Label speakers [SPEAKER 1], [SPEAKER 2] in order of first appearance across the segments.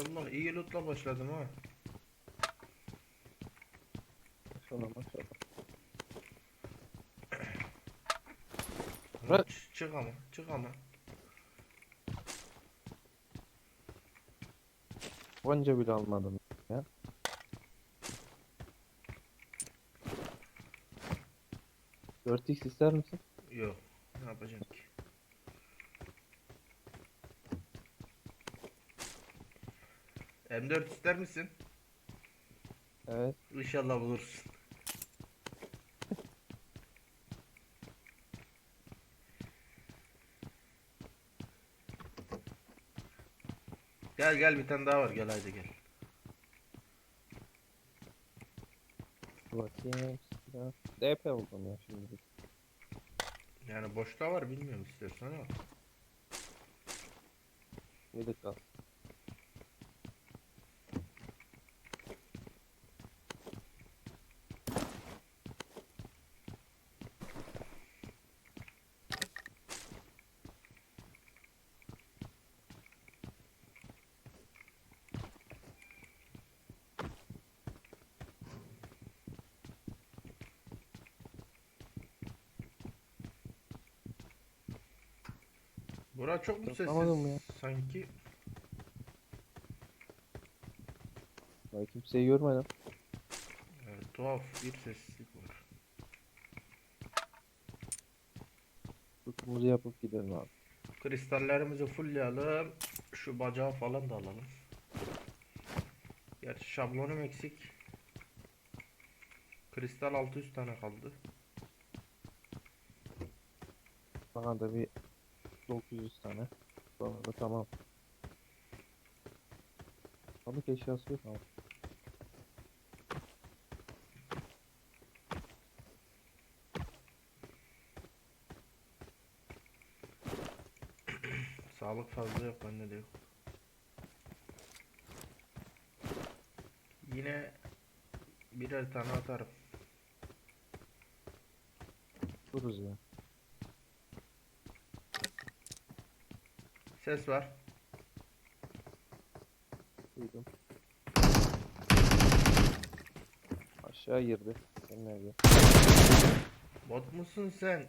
[SPEAKER 1] Maşallah iyi lootla başladım ha.
[SPEAKER 2] Maşallah maşallah. Evet.
[SPEAKER 1] Çık ama çık ama.
[SPEAKER 2] Tabanca bile almadım ya. Dört x ister misin?
[SPEAKER 1] Yok. Ne yapacağım ki? M4 ister misin?
[SPEAKER 2] Evet.
[SPEAKER 1] İnşallah bulursun. Gel gel bir tane daha var gel haydi gel.
[SPEAKER 2] Bakayım. DP buldum ya şimdi.
[SPEAKER 1] Yani boşta var bilmiyorum istiyorsan ama.
[SPEAKER 2] Yedik al.
[SPEAKER 1] Bura çok mu sessiz
[SPEAKER 2] ya.
[SPEAKER 1] sanki?
[SPEAKER 2] Ben kimseyi görmedim.
[SPEAKER 1] Evet, tuhaf bir sessizlik var.
[SPEAKER 2] Tutumuzu yapıp gidelim abi.
[SPEAKER 1] Kristallerimizi fullleyelim. Şu bacağı falan da alalım. Gerçi şablonum eksik. Kristal 600 tane kaldı.
[SPEAKER 2] Bana da bir 900 tane. Sonra da tamam. Balık eşyası yok ama.
[SPEAKER 1] Sağlık fazla yok bende de yok. Yine birer tane atarım.
[SPEAKER 2] Dururuz ya.
[SPEAKER 1] Ses var.
[SPEAKER 2] Duydum. Aşağı girdi. Sen nerede?
[SPEAKER 1] Bot musun sen?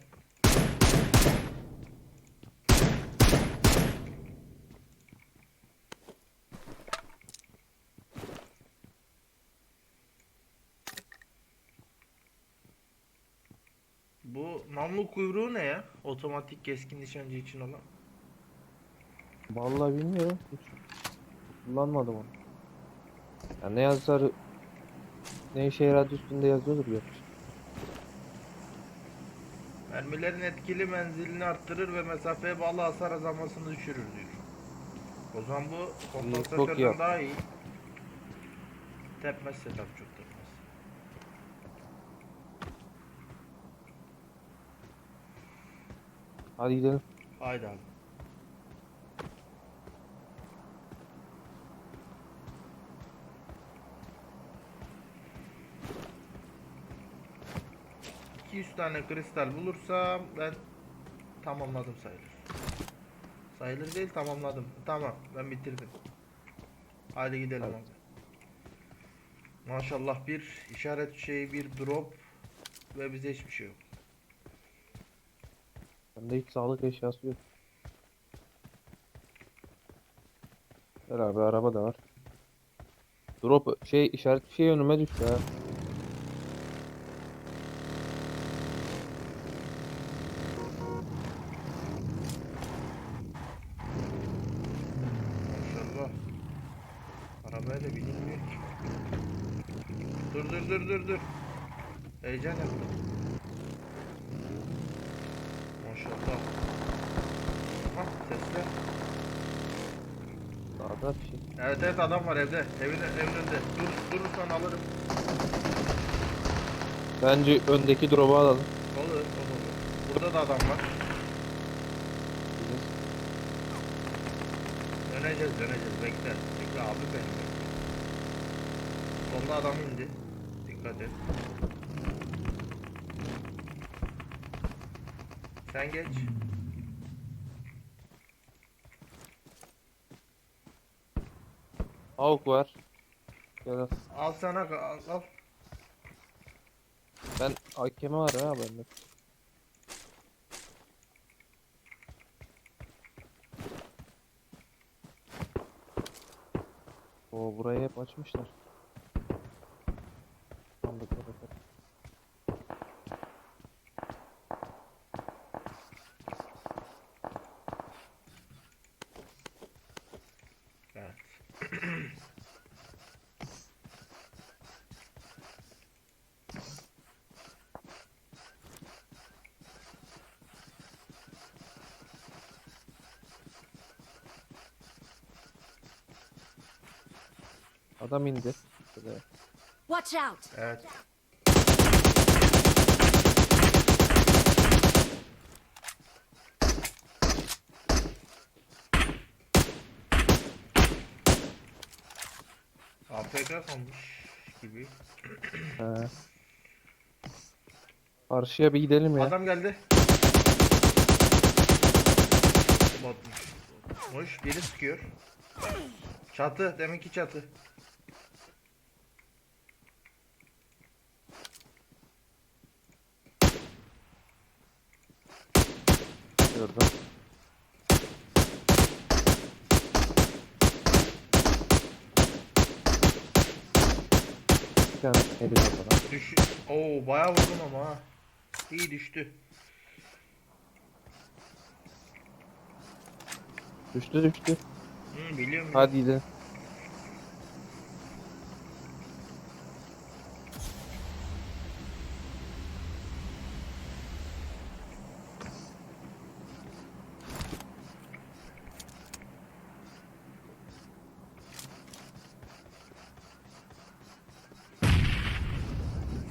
[SPEAKER 1] Bu namlu kuyruğu ne ya? Otomatik keskin nişancı için olan.
[SPEAKER 2] Vallahi bilmiyorum. Hiç kullanmadım onu. Ya ne yazar ne işe yaradı üstünde yazıyordur ya.
[SPEAKER 1] Mermilerin etkili menzilini arttırır ve mesafeye bağlı hasar azalmasını düşürür diyor. O zaman bu
[SPEAKER 2] çok iyi
[SPEAKER 1] kompansatörden
[SPEAKER 2] yap-
[SPEAKER 1] daha iyi. Tepmezse tabii çok tepmez.
[SPEAKER 2] Hadi gidelim.
[SPEAKER 1] Haydi abi. ...200 tane kristal bulursam ben tamamladım sayılır. Sayılır değil tamamladım. Tamam ben bitirdim. Haydi gidelim abi. Maşallah bir işaret şeyi bir drop ve bize hiçbir şey yok.
[SPEAKER 2] Bende hiç sağlık eşyası yok. Beraber araba da var. Drop şey işaret bir şey önüme düştü ha.
[SPEAKER 1] Maşallah. Arabaya da binilmiyor ki. Dur dur dur dur dur. Heyecan yaptım. Maşallah. Aha sesler.
[SPEAKER 2] Sağda bir şey.
[SPEAKER 1] Evet evet adam var evde. Evin, evin önünde. Dur durursan alırım.
[SPEAKER 2] Bence öndeki drop'u alalım.
[SPEAKER 1] Olur olur. Burada da adam var. Döneceğiz döneceğiz bekle. Bekle abi benim bekle. Solda adam indi. Dikkat et. Sen geç.
[SPEAKER 2] Avuk var. Gel al.
[SPEAKER 1] Al sana al. al.
[SPEAKER 2] Ben AKM var ha bende. Oo burayı hep açmışlar. Sandıklara bak.
[SPEAKER 1] Evet.
[SPEAKER 2] Adam indi. Şuraya.
[SPEAKER 3] Watch out!
[SPEAKER 1] Evet. AFK kalmış gibi.
[SPEAKER 2] He. Karşıya bir gidelim ya.
[SPEAKER 1] Adam geldi. Botmuş. Botmuş. Biri sıkıyor. Çatı. Deminki çatı.
[SPEAKER 2] Gördüm. Bir tane heli kafadan.
[SPEAKER 1] Düş. Oo bayağı vurdum ama ha. İyi düştü.
[SPEAKER 2] Düştü düştü.
[SPEAKER 1] Hı, biliyorum.
[SPEAKER 2] Hadi gidelim.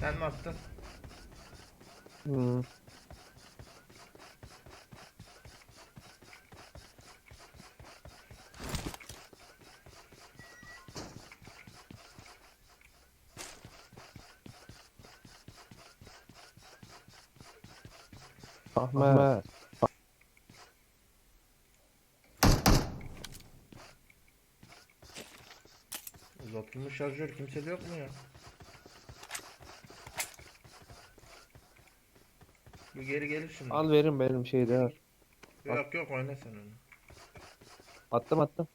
[SPEAKER 1] Sen mi attın?
[SPEAKER 2] Hmm. Ahmet.
[SPEAKER 1] Uzatılmış şarjör kimsede yok mu ya? Bu geri gelir şimdi.
[SPEAKER 2] Al verin benim şeyde var.
[SPEAKER 1] Yok yok oyna sen onu.
[SPEAKER 2] Attım attım.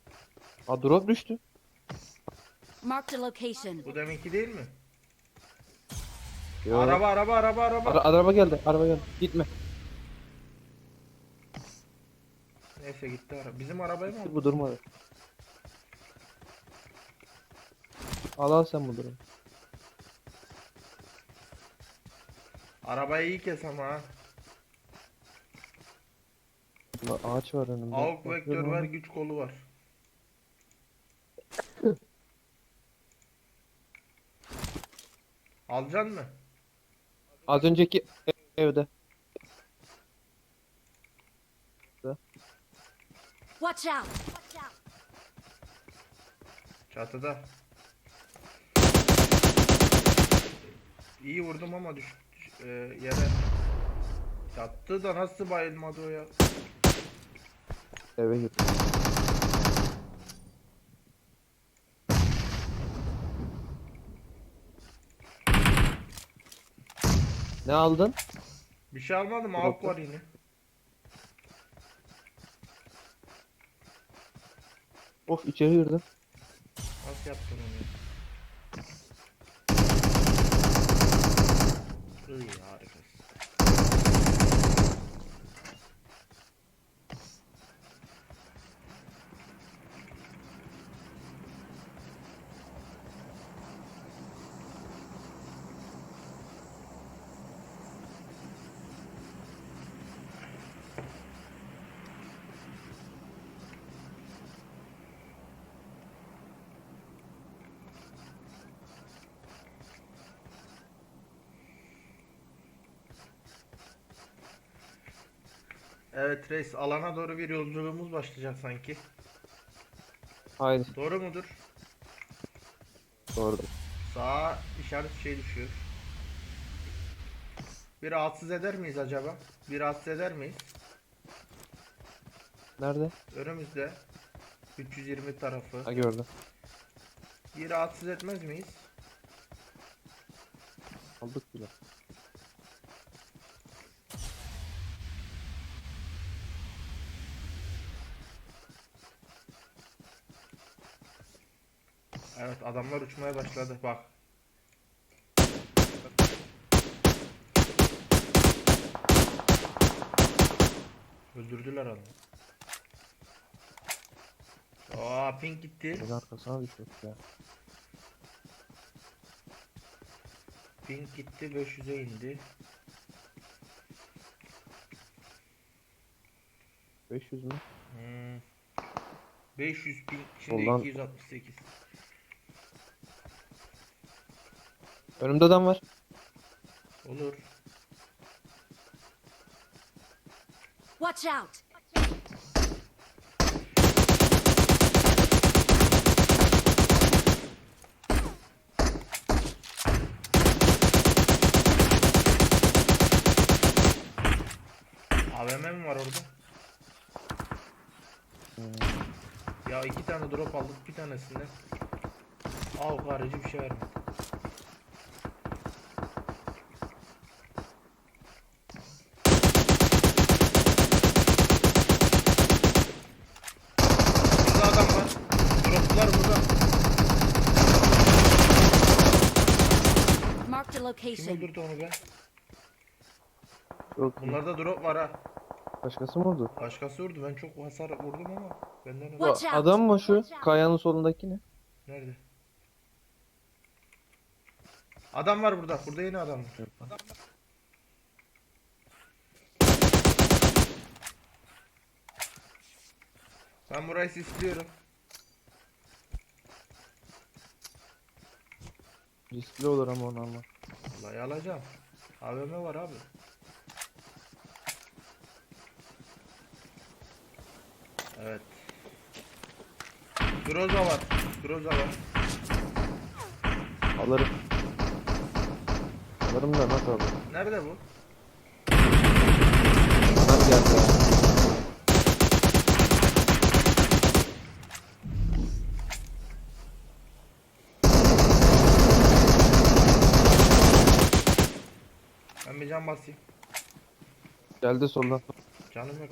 [SPEAKER 2] Aa drop düştü.
[SPEAKER 3] Marked a location.
[SPEAKER 1] Bu deminki değil mi?
[SPEAKER 2] Yo.
[SPEAKER 1] Araba araba araba araba.
[SPEAKER 2] Ara- araba geldi. Araba geldi. Gitme.
[SPEAKER 1] Neyse gitti araba. Bizim arabayı mı?
[SPEAKER 2] Bu durmadı. Al al sen bu durum.
[SPEAKER 1] Arabayı iyi kes ama ha.
[SPEAKER 2] Ağaç var önümde.
[SPEAKER 1] Avuk vektör var güç kolu var. Alacaksın mı?
[SPEAKER 2] Az önceki ev- evde.
[SPEAKER 3] Watch out! Watch out!
[SPEAKER 1] Çatıda. İyi vurdum ama düş, düş- e, yere. Yattı da nasıl bayılmadı o ya?
[SPEAKER 2] Eve git. Ne aldın?
[SPEAKER 1] Bir şey almadım avuk var yine.
[SPEAKER 2] Of içeri girdim.
[SPEAKER 1] Nasıl yaptın onu? İyi harikasın. Evet reis alana doğru bir yolculuğumuz başlayacak sanki.
[SPEAKER 2] Haydi
[SPEAKER 1] Doğru mudur?
[SPEAKER 2] doğru.
[SPEAKER 1] Sağa işaret şey düşüyor. Bir rahatsız eder miyiz acaba? Bir rahatsız eder miyiz?
[SPEAKER 2] Nerede?
[SPEAKER 1] Önümüzde 320 tarafı.
[SPEAKER 2] Ha gördüm.
[SPEAKER 1] Bir rahatsız etmez miyiz?
[SPEAKER 2] Aldık bile.
[SPEAKER 1] Evet adamlar uçmaya başladı bak. Öldürdüler adamı. Aa pink gitti.
[SPEAKER 2] Ben arkasına düştük ya.
[SPEAKER 1] Pink gitti 500'e indi.
[SPEAKER 2] 500 mü?
[SPEAKER 1] Hmm. 500 pink şimdi
[SPEAKER 2] Soldan-
[SPEAKER 1] 268.
[SPEAKER 2] Önümde adam var.
[SPEAKER 1] Olur.
[SPEAKER 3] Watch out!
[SPEAKER 1] AVM mi var orada? Ya iki tane drop aldık bir tanesinde. Av harici bir şey vermedi. Burada adam var. Droplar burada.
[SPEAKER 3] Marked a
[SPEAKER 1] Kim
[SPEAKER 3] location.
[SPEAKER 1] öldürdü onu be?
[SPEAKER 2] İyi.
[SPEAKER 1] Bunlarda drop var ha.
[SPEAKER 2] Başkası mı vurdu?
[SPEAKER 1] Başkası vurdu. Ben çok hasar vurdum ama. Benden öldü.
[SPEAKER 2] Bu
[SPEAKER 3] Watch out.
[SPEAKER 2] adam mı şu? Kayanın solundaki ne?
[SPEAKER 1] Nerede? Adam var burada. Burada yine adam var. Ben burayı istiyorum.
[SPEAKER 2] Riskli olur ama onu almak.
[SPEAKER 1] Vallahi alacağım. AVM var abi. Evet. Groza var. Groza var.
[SPEAKER 2] Alırım. Alırım da nasıl alırım?
[SPEAKER 1] Nerede bu?
[SPEAKER 2] Adam geldi
[SPEAKER 1] can basayım.
[SPEAKER 2] Geldi soldan.
[SPEAKER 1] Canım yok.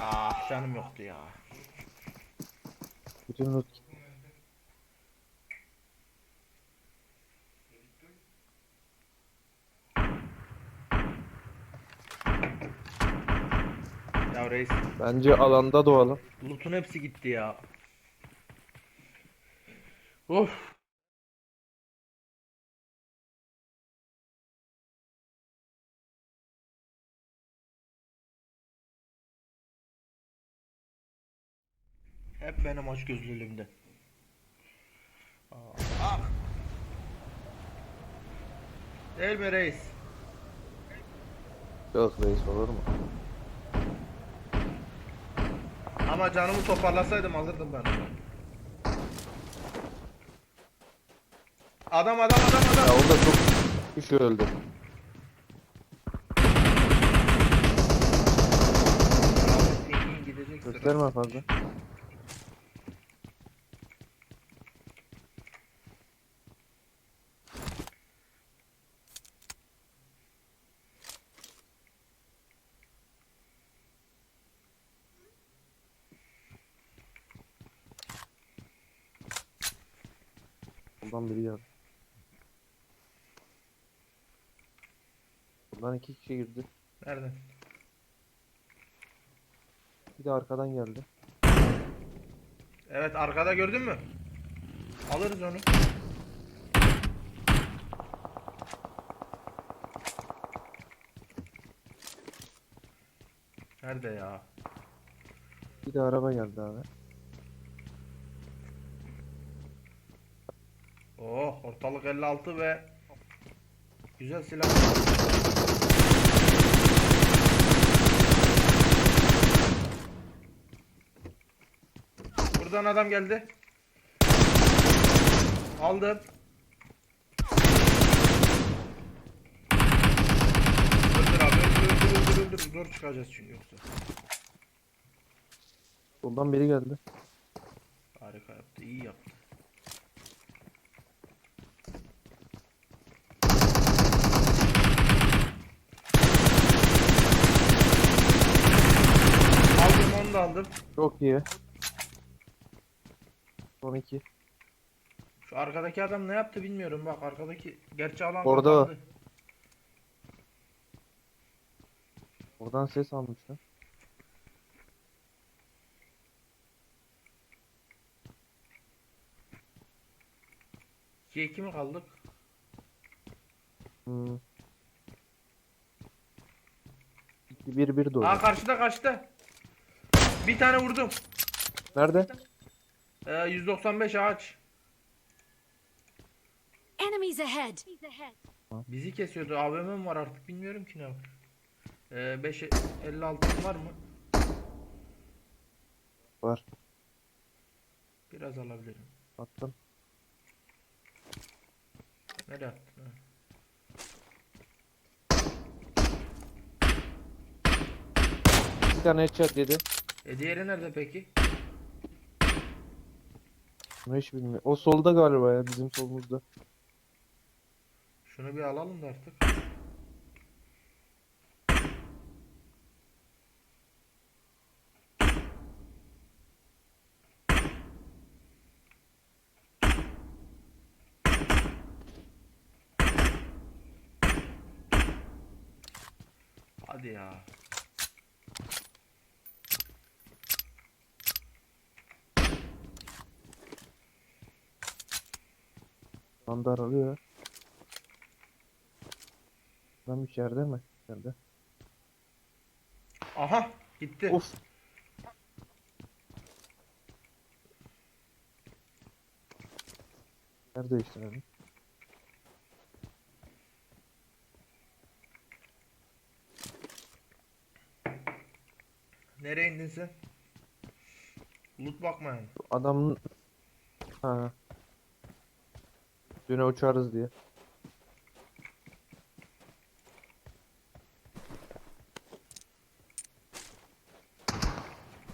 [SPEAKER 1] Ah canım yoktu ya.
[SPEAKER 2] Bütün loot.
[SPEAKER 1] Ya reis.
[SPEAKER 2] Bence alanda doğalım.
[SPEAKER 1] Loot'un hepsi gitti ya. Of. Hep benim aç gözlülüğümde. Ah. Değil mi reis?
[SPEAKER 2] Yok reis olur mu?
[SPEAKER 1] Ama canımı toparlasaydım alırdım ben onu. Adam adam adam
[SPEAKER 2] Ya
[SPEAKER 1] adam.
[SPEAKER 2] orada çok kişi öldü. Gösterme fazla. Buradan biri geldi. Buradan iki kişi girdi.
[SPEAKER 1] Nereden?
[SPEAKER 2] Bir de arkadan geldi.
[SPEAKER 1] Evet arkada gördün mü? Alırız onu. Nerede ya?
[SPEAKER 2] Bir de araba geldi abi.
[SPEAKER 1] Oh ortalık 56 ve güzel silah. Buradan adam geldi. Aldım. Öldür abi öldür öldür öldür öldür. Zor çıkacağız çünkü yoksa.
[SPEAKER 2] Soldan biri geldi.
[SPEAKER 1] Harika yaptı. iyi yaptı. Aldım onu da aldım.
[SPEAKER 2] Çok iyi. Son iki.
[SPEAKER 1] Şu arkadaki adam ne yaptı bilmiyorum bak arkadaki gerçi alan
[SPEAKER 2] Orada.
[SPEAKER 1] kapandı.
[SPEAKER 2] Oradan ses almışlar.
[SPEAKER 1] İkiye iki mi kaldık?
[SPEAKER 2] Hmm. 2 1 1 doğru.
[SPEAKER 1] Aa karşıda karşıda. Bir tane vurdum.
[SPEAKER 2] Nerede?
[SPEAKER 1] Ee, 195 ağaç.
[SPEAKER 3] Enemies ahead!
[SPEAKER 1] Bizi kesiyordu. AVM mi var artık bilmiyorum ki ne var. Ee, 556 var mı?
[SPEAKER 2] Var.
[SPEAKER 1] Biraz alabilirim.
[SPEAKER 2] Attım.
[SPEAKER 1] Nereye attın? Ha.
[SPEAKER 2] Bir tane headshot yedi.
[SPEAKER 1] E diğeri nerede peki?
[SPEAKER 2] Hiç bilmiyorum. O solda galiba ya bizim solumuzda.
[SPEAKER 1] Şunu bir alalım da artık. Hadi ya.
[SPEAKER 2] Standart alıyor. Lan içeride mi? İçeride.
[SPEAKER 1] Aha gitti.
[SPEAKER 2] Of. Nerede işte abi?
[SPEAKER 1] Nereye indin sen? Loot bakmayın.
[SPEAKER 2] Adamın... Ha. Düne uçarız diye.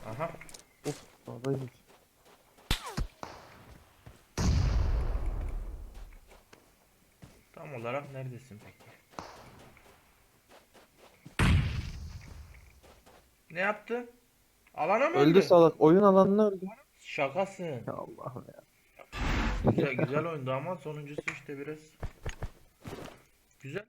[SPEAKER 1] Aha.
[SPEAKER 2] Of. Sağdaymış.
[SPEAKER 1] Tam olarak neredesin peki? Ne yaptı? Alana mı öldü?
[SPEAKER 2] Öldü salak. Oyun alanına öldü.
[SPEAKER 1] Şakasın.
[SPEAKER 2] Allah'ım ya.
[SPEAKER 1] Güzel, güzel oyundu ama sonuncusu işte biraz. Güzel.